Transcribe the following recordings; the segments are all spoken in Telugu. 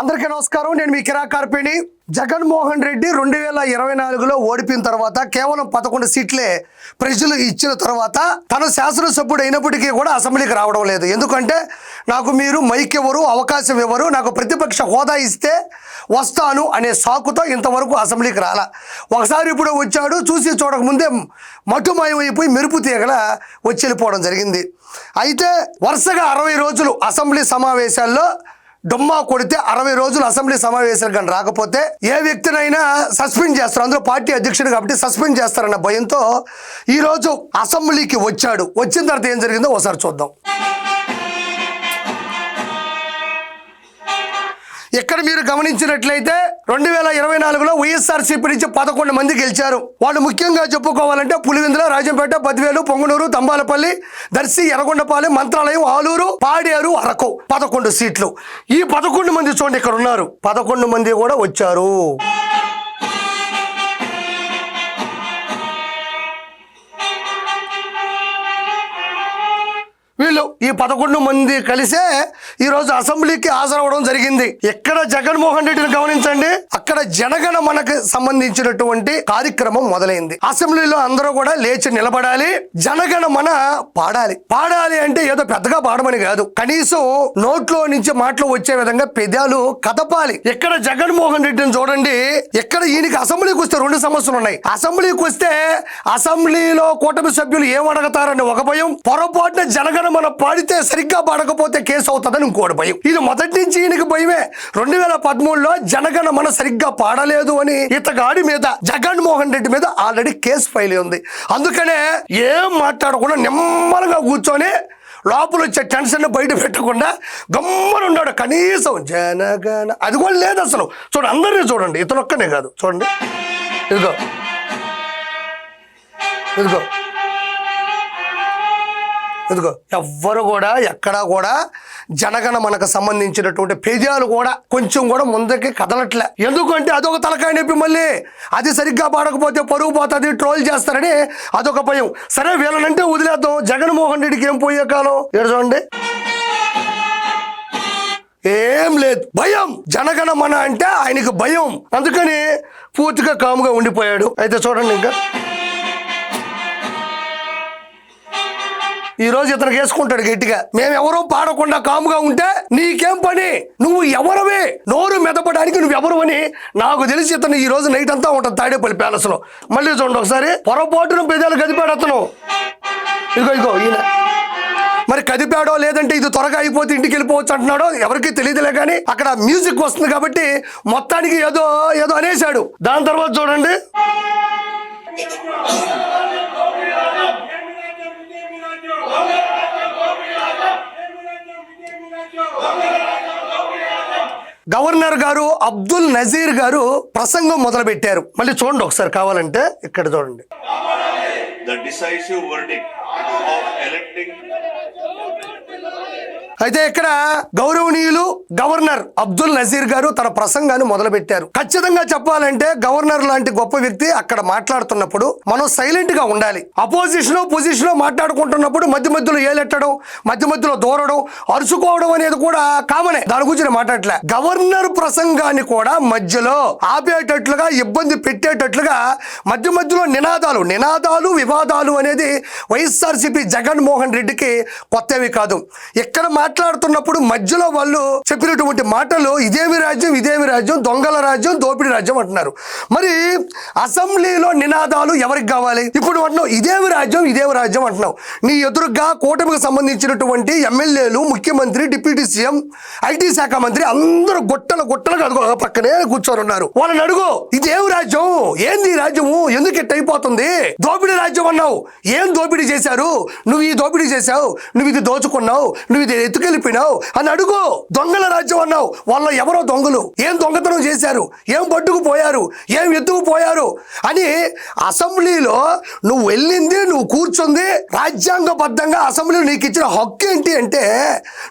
అందరికీ నమస్కారం. నేను మీ కిరా కార్పేణి. జగన్మోహన్ రెడ్డి రెండు వేల ఇరవై నాలుగులో ఓడిపోయిన తర్వాత కేవలం పదకొండు సీట్లే ప్రజలు ఇచ్చిన తర్వాత తను శాసనసభ్యుడు అయినప్పటికీ కూడా అసెంబ్లీకి రావడం లేదు. ఎందుకంటే నాకు మీరు మైక్ ఎవరు అవకాశం ఎవరు నాకు ప్రతిపక్ష హోదా ఇస్తే వస్తాను అనే సాకుతో ఇంతవరకు అసెంబ్లీకి రాలా. ఒకసారి ఇప్పుడు వచ్చాడు చూసి చూడకముందే మటుమయమైపోయి మెరుపు తీగల వచ్చి వెళ్ళిపోవడం జరిగింది. అయితే వరుసగా అరవై రోజులు అసెంబ్లీ సమావేశాల్లో డుమ్మా కొడితే అరవై రోజులు అసెంబ్లీ సమావేశాలు కానీ రాకపోతే ఏ వ్యక్తినైనా సస్పెండ్ చేస్తారు. అందులో పార్టీ అధ్యక్షుడు కాబట్టి సస్పెండ్ చేస్తారన్న భయంతో ఈరోజు అసెంబ్లీకి వచ్చాడు. వచ్చిన తర్వాత ఏం జరిగిందో ఒకసారి చూద్దాం. ఇక్కడ మీరు గమనించినట్లయితే రెండు వేల ఇరవై నాలుగులో వైఎస్ఆర్సీపీ నుంచి పదకొండు మంది గెలిచారు. వాళ్ళు ముఖ్యంగా చెప్పుకోవాలంటే పులివెందుల రాజంపేట బద్వేలు పొంగునూరు తంబాలపల్లి దర్శి ఎర్రగొండపాలెం మంత్రాలయం ఆలూరు పాడేరు అరకు పదకొండు సీట్లు. ఈ పదకొండు మంది చూడండి ఇక్కడ ఉన్నారు. పదకొండు మంది కూడా వచ్చారు. వీళ్ళు ఈ పదకొండు మంది కలిసే ఈ రోజు అసెంబ్లీకి హాజరవడం జరిగింది. ఎక్కడ జగన్మోహన్ రెడ్డిని గమనించండి. అక్కడ జనగణ మనకు సంబంధించినటువంటి కార్యక్రమం మొదలైంది. అసెంబ్లీలో అందరూ కూడా లేచి నిలబడాలి. జనగణ మన పాడాలి. పాడాలి అంటే ఏదో పెద్దగా పాడమని కాదు. కనీసం నోట్లో నుంచి మాటలు వచ్చే విధంగా పెదాలు కదపాలి. ఎక్కడ జగన్మోహన్ రెడ్డిని చూడండి. ఎక్కడ ఈయనకి అసెంబ్లీకి వస్తే రెండు సమస్యలు ఉన్నాయి. అసెంబ్లీకి వస్తే అసెంబ్లీలో కూటమి సభ్యులు ఏం ఒక భయం. పొరపాటున జనగణ మన పాడితే సరిగ్గా పాడకపోతే కేసు అవుతుందని ఇంకోటి భయం. ఇది మొదటి నుంచి ఈయనకి భయమే. రెండు వేల పదమూడులో జనగణ మన సరిగ్గా పాడలేదు అని ఇతగాడి మీద జగన్మోహన్ రెడ్డి మీద ఆల్రెడీ కేసు ఫైల్ ఉంది అందుకనే ఏం మాట్లాడకుండా నెమ్మదిగా కూర్చొని లోపల వచ్చే టెన్షన్ బయట పెట్టకుండా గమ్మని ఉన్నాడు కనీసం జనగణ. అది కూడా లేదు అసలు. చూడండి అందరినీ చూడండి. ఇతను ఒక్కనే కాదు. చూడండి. ఇదిగో. ఇదిగో. ఎందుకో? ఎవ్వరు కూడా ఎక్కడా కూడా జనగణ మనకు సంబంధించినటువంటి పేజాలు కూడా కొంచెం కూడా ముందుకి కదలట్లే. ఎందుకంటే అదొక తలకాయ నొప్పి మళ్ళీ. అది సరిగ్గా పాడకపోతే పరుగు పోతుంది ట్రోల్ చేస్తారని అదొక భయం. సరే వీళ్ళనంటే వదిలేద్దాం. జగన్మోహన్ రెడ్డికి ఏం పోయే కాలం? ఏడు చూడండి. ఏం లేదు. భయం. జనగణ మన అంటే ఆయనకి భయం. అందుకని పూర్తిగా కాముగా ఉండిపోయాడు. అయితే చూడండి ఇంకా. ఈ రోజు ఇతను వేసుకుంటాడు గట్టిగా. మేము ఎవరో పాడకుండా కాముగా ఉంటే నీకేం పని? నువ్వు ఎవరవి? నోరు మెదపడానికి నువ్వు ఎవరు అని నాకు తెలిసి ఇతను ఈ రోజు నైట్ అంతా ఉంటుంది తాడేపల్లి ప్యాలెస్లో. మళ్ళీ చూడండి ఒకసారి. పొరపాటును పెదాలు కదిపాడు అతను. ఇదిగో ఇదిగో ఈయన. మరి కదిపాడో లేదంటే ఇది త్వరగా అయిపోతే ఇంటికి వెళ్ళిపోవచ్చు అంటున్నాడో ఎవరికి తెలియదులే కానీ అక్కడ మ్యూజిక్ వస్తుంది కాబట్టి మొత్తానికి ఏదో ఏదో అనేశాడు. దాని తర్వాత చూడండి. గవర్నర్ గారు అబ్దుల్ నజీర్ గారు ప్రసంగం మొదలు పెట్టారు మళ్ళీ చూడండి ఒకసారి కావాలంటే ఇక్కడ చూడండి. The decisive verdict of electing అయితే ఇక్కడ గౌరవనీయులు గవర్నర్ అబ్దుల్ నజీర్ గారు తన ప్రసంగాన్ని మొదలుపెట్టారు. ఖచ్చితంగా చెప్పాలంటే గవర్నర్ లాంటి గొప్ప వ్యక్తి అక్కడ మాట్లాడుతున్నప్పుడు మనం సైలెంట్గా ఉండాలి. అపోజిషన్ పొజిషన్ మాట్లాడుకుంటున్నప్పుడు మధ్య మధ్యలో ఏలెట్టడం మధ్య మధ్యలో దూరడం అరుచుకోవడం అనేది కూడా కామనే దాని గురించి మాట్లాడలే గవర్నర్ ప్రసంగాన్ని కూడా మధ్యలో ఆపేటట్లుగా ఇబ్బంది పెట్టేటట్లుగా మధ్య మధ్యలో నినాదాలు నినాదాలు వివాదాలు అనేది వైఎస్ఆర్సీపీ జగన్మోహన్ రెడ్డికి కొత్తవి కాదు. ఎక్కడ మాట్లాడుతున్నప్పుడు మధ్యలో వాళ్ళు చెప్పినటువంటి మాటలు ఇదేమి రాజ్యం ఇదేమి రాజ్యం దొంగల రాజ్యం దోపిడీ రాజ్యం అంటున్నారు. మరి అసెంబ్లీలో నినాదాలు ఎవరికి కావాలి? ఇప్పుడు అంటున్నావు ఇదేమి రాజ్యం ఇదేమి రాజ్యం అంటున్నావు. నీ ఎదురుగా కూటమికి సంబంధించినటువంటి ఎమ్మెల్యేలు ముఖ్యమంత్రి డిప్యూటీ సీఎం ఐటీ శాఖ మంత్రి అందరూ గుట్టలు గుట్టలు అడుగు పక్కనే కూర్చొని ఉన్నారు. వాళ్ళని అడుగు ఇదేమి రాజ్యం? ఏంది రాజ్యము? ఎందుకు ఇట్ట అయిపోతుంది? దోపిడీ రాజ్యం అన్నావు. ఏం దోపిడీ చేశారు? నువ్వు ఈ దోపిడీ చేశావు. నువ్వు ఇది దోచుకున్నావు. నువ్వు ఇది ఎత్తుకెళ్ళిపోయినావు? అని అడుగు. దొంగల రాజ్యం అన్నావు. వాళ్ళ ఎవరో దొంగలు. ఏం దొంగతనం చేశారు? ఏం పట్టుకుపోయారు ఏం ఎత్తుకుపోయారు అని అసెంబ్లీలో నువ్వు వెళ్ళింది నువ్వు కూర్చుంది రాజ్యాంగబద్ధంగా అసెంబ్లీలో నీకు ఇచ్చిన హక్కు ఏంటి అంటే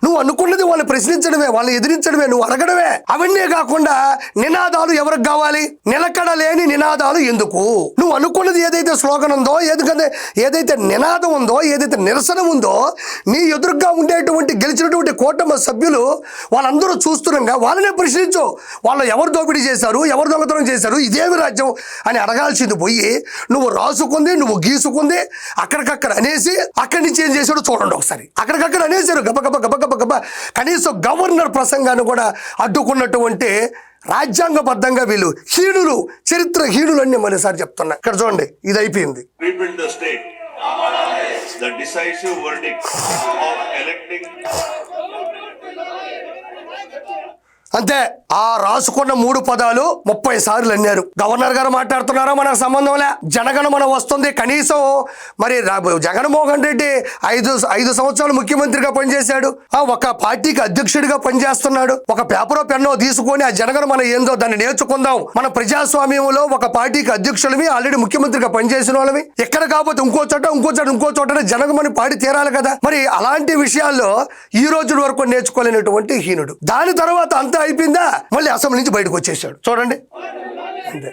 నువ్వు అనుకున్నది వాళ్ళు ప్రశ్నించడమే వాళ్ళని ఎదిరించడమే నువ్వు అడగడమే. అవన్నీ కాకుండా నినాదాలు ఎవరికి కావాలి? నిలకడ లేని నినాదాలు ఎందుకు? నువ్వు అనుకున్నది ఏదైతే స్లోగన్ ఉందో ఎందుకంటే ఏదైతే నినాదం ఉందో ఏదైతే నిరసన ఉందో నీ ఎదురుగా ఉండేటువంటి గెలి గెలిచినటువంటి కూటమి సభ్యులు వాళ్ళందరూ చూస్తుండగా వాళ్ళనే ప్రశ్నించు. వాళ్ళు ఎవరు దోపిడీ చేశారు? ఎవరు దొంగతనం చేశారు? ఇదేమి రాజ్యం అని అడగాల్సింది పోయి నువ్వు రాసుకుంది నువ్వు గీసుకుంది అక్కడికక్కడ అనేసి అక్కడి నుంచి ఏం చేశాడో చూడండి ఒకసారి. అక్కడికక్కడ అనేసారు గబ గబ గబ గబ గబ. కనీసం గవర్నర్ ప్రసంగాన్ని కూడా అడ్డుకున్నటువంటి రాజ్యాంగబద్ధంగా వీళ్ళు హీనులు చరిత్ర హీనులు అని మరోసారి చెప్తున్నా ఇక్కడ చూడండి ఇది అయిపోయింది. The decisive verdict of electing అంతే ఆ రాసుకున్న మూడు పదాలు ముప్పై సార్లు అన్నారు. గవర్నర్ గారు మాట్లాడుతున్నారా? మనకు సంబంధంలే జనగణమన వస్తుంది. కనీసం మరి రా- జగన్మోహన్ రెడ్డి ఐదు ఐదు సంవత్సరాలు ముఖ్యమంత్రిగా పనిచేశాడు. ఆ ఒక పార్టీకి అధ్యక్షుడిగా పనిచేస్తున్నాడు. ఒక పేపరో పెన్నో తీసుకొని ఆ జనగణమన ఏందో దాన్ని నేర్చుకుందాం. మన ప్రజాస్వామ్యంలో ఒక పార్టీకి అధ్యక్షులవి ఆల్రెడీ ముఖ్యమంత్రిగా పనిచేసిన వాళ్ళవి ఎక్కడ కాకపోతే ఇంకో చోట ఇంకో చోట ఇంకో చోట జనగమని పాడి తీరాలి కదా. మరి అలాంటి విషయాల్లో ఈ రోజు వరకు నేర్చుకోలేనటువంటి హీనుడు. దాని తర్వాత అంతా అయిపోయిందా? మళ్ళీ అసెంబ్లీ నుంచి బయటకు వచ్చేసాడు. చూడండి. అంతే.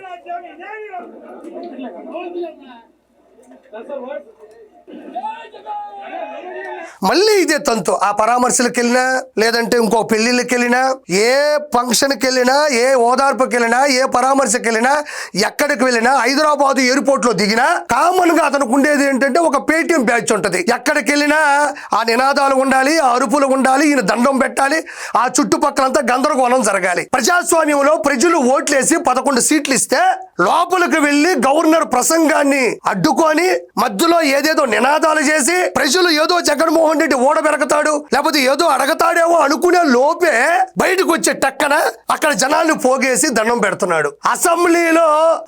మళ్ళీ ఇదే తంతు. ఆ పరామర్శలకు వెళ్ళినా లేదంటే ఇంకో పెళ్ళిళ్ళకి వెళ్ళినా ఏ ఫంక్షన్కి వెళ్ళినా ఏ ఓదార్పుకి వెళ్ళినా ఏ పరామర్శకి వెళ్ళినా ఎక్కడికి వెళ్ళినా హైదరాబాద్ ఎయిర్పోర్ట్లో దిగినా కామన్గా అతనికి ఉండేది ఏంటంటే ఒక పేటిఎం బ్యాచ్ ఉంటది. ఎక్కడికి వెళ్ళినా ఆ నినాదాలు ఉండాలి ఆ అరుపులు ఉండాలి ఈయన దండం పెట్టాలి ఆ చుట్టుపక్కలంతా గందరగోళం జరగాలి. ప్రజాస్వామ్యంలో ప్రజలు ఓట్లేసి పదకొండు సీట్లు ఇస్తే లోపలికి వెళ్ళి గవర్నర్ ప్రసంగాన్ని అడ్డుకొని మధ్యలో ఏదేదో నినాదాలు చేసి ప్రజలు ఏదో జగన్మోహన్ రెడ్డి ఓడబెరగతాడు లేకపోతే ఏదో అడగతాడేమో అనుకునే లోపే బయటకు వచ్చే టక్కన అక్కడ జనాల్ని పోగేసి దండం పెడుతున్నాడు. అసెంబ్లీలో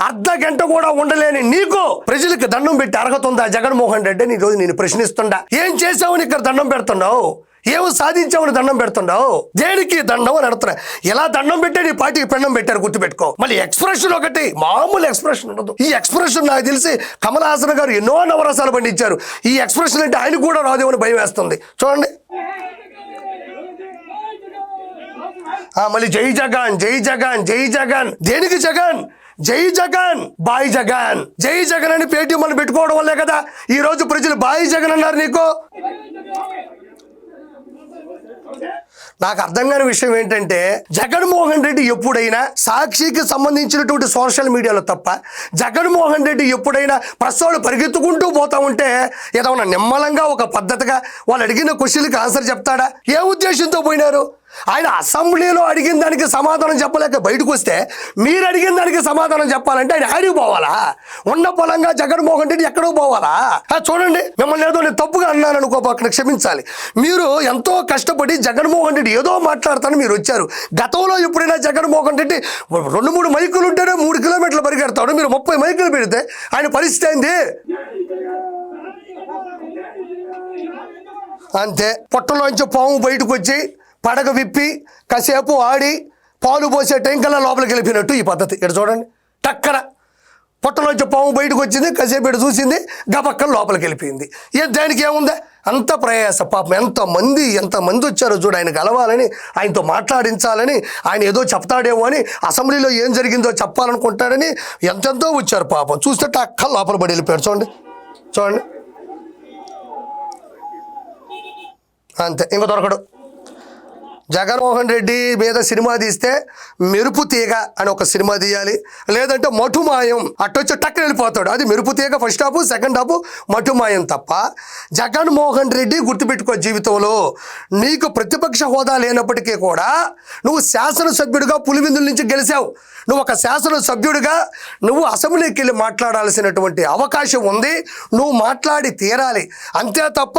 అర్ధ గంట కూడా ఉండలేని నీకు ప్రజలకు దండం పెట్టి అరగతుందా జగన్మోహన్ రెడ్డి? అని రోజు నేను ప్రశ్నిస్తుండా. ఏం చేసావు? ఇక్కడ దండం పెడుతున్నావు? ఏమి సాధించామని దండం పెడుతున్నావు? దేనికి దండం అని అడుగుతున్నా. ఎలా దండం పెట్టే నీ పార్టీకి పెండం పెట్టారు గుర్తుపెట్టుకో. మళ్ళీ ఎక్స్ప్రెషన్ ఒకటి మామూలు ఎక్స్ప్రెషన్ ఉండదు. ఈ ఎక్స్ప్రెషన్ నాకు తెలిసి కమల్ హాసన్ గారు ఎన్నో నవరసాలు పండించారు. ఈ ఎక్స్ప్రెషన్ అంటే ఆయన కూడా రాదేమని భయం వేస్తుంది. చూడండి. మళ్ళీ జై జగన్ జై జగన్ జై జగన్. దేనికి జగన్? జై జగన్ బాయ్ జగన్. జై జగన్ అని పేటీఎం అని పెట్టుకోవడం వల్లే కదా ఈ రోజు ప్రజలు బాయ్ జగన్ అన్నారు నీకు. నాకు అర్థం కాని విషయం ఏంటంటే జగన్మోహన్ రెడ్డి ఎప్పుడైనా సాక్షికి సంబంధించినటువంటి సోషల్ మీడియాలో తప్ప జగన్మోహన్ రెడ్డి ఎప్పుడైనా ప్రశ్నలు పరిగెత్తుకుంటూ పోతా ఉంటే ఏదైనా నిమ్మలంగా ఒక పద్ధతిగా వాళ్ళు అడిగిన క్వశ్చన్కి ఆన్సర్ చెప్తాడా? ఏ ఉద్దేశంతో పోయినారు? ఆయన అసెంబ్లీలో అడిగిన దానికి సమాధానం చెప్పలేక బయటకు వస్తే మీరు అడిగిన దానికి సమాధానం చెప్పాలంటే ఆయన ఆడికి పోవాలా? ఉన్న పొలంగా జగన్మోహన్ రెడ్డి ఎక్కడో పోవాలా? చూడండి మిమ్మల్ని ఏదో నేను తప్పుగా అన్నాను అనుకో పక్కన క్షమించాలి. మీరు ఎంతో కష్టపడి జగన్మోహన్ రెడ్డి ఏదో మాట్లాడతాను మీరు వచ్చారు. గతంలో ఎప్పుడైనా జగన్మోహన్ రెడ్డి రెండు మూడు మైకులు ఉంటేనే మూడు కిలోమీటర్లు పరిగెడతాడు. మీరు ముప్పై మైకులు పెడితే ఆయన పరిస్థితి ఏంది? అంతే. పొట్టలోంచి పాము బయటకు వచ్చి పడగ విప్పి కాసేపు ఆడి పాలు పోసే టైంకల్లా లోపలికి వెళ్ళిపోయినట్టు ఈ పద్ధతి. ఇక్కడ చూడండి. టక్కన పొట్టలోంచి పాము బయటకు వచ్చింది కాసేపు ఇటు చూసింది గబక్కన లోపలికి వెళ్ళిపోయింది. ఏ దానికి ఏముంది? అంత ప్రయాస పాపం. ఎంతమంది ఎంతమంది వచ్చారో చూడు ఆయన కలవాలని ఆయనతో మాట్లాడించాలని ఆయన ఏదో చెప్తాడేమో అని అసెంబ్లీలో ఏం జరిగిందో చెప్పాలనుకుంటాడని ఎంతెంతో వచ్చారు పాపం. చూస్తే టక్క లోపల పడి వెళ్ళిపోయాడు. చూడండి. చూడండి. అంతే. ఇంకా దొరకడు. జగన్మోహన్ రెడ్డి మీద సినిమా తీస్తే మెరుపు తీగ అని ఒక సినిమా తీయాలి. లేదంటే మటుమాయం అట్టొచ్చి టక్కన వెళ్ళిపోతాడు. అది మెరుపు తీగ ఫస్ట్ హాఫ్ సెకండ్ హాఫ్ మటుమాయం తప్ప జగన్మోహన్ రెడ్డి గుర్తుపెట్టుకో జీవితంలో. నీకు ప్రతిపక్ష హోదా లేనప్పటికీ కూడా నువ్వు శాసనసభ్యుడిగా పులివిందుల నుంచి గెలిచావు. నువ్వు ఒక శాసనసభ్యుడిగా నువ్వు అసెంబ్లీకి వెళ్ళి మాట్లాడాల్సినటువంటి అవకాశం ఉంది. నువ్వు మాట్లాడి తీరాలి. అంతే తప్ప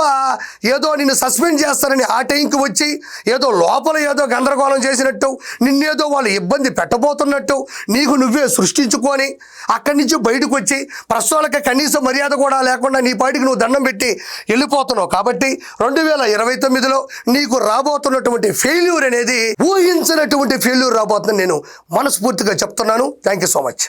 ఏదో నిన్ను సస్పెండ్ చేస్తారని ఆ టైంకి వచ్చి ఏదో లోపల ఏదో గందరగోళం చేసినట్టు నిన్నేదో వాళ్ళు ఇబ్బంది పెట్టబోతున్నట్టు నీకు నువ్వే సృష్టించుకొని అక్కడి నుంచి బయటకు వచ్చి ప్రస్తుతాలకి కనీస మర్యాద కూడా లేకుండా నీ పాటికి నువ్వు దండం పెట్టి వెళ్ళిపోతున్నావు. కాబట్టి రెండు వేల ఇరవై తొమ్మిదిలో నీకు రాబోతున్నటువంటి ఫెయిల్యూర్ అనేది ఊహించినటువంటి ఫెయిల్యూర్ రాబోతుంది నేను మనస్ఫూర్తిగా చెప్తున్నాను. Thank you so much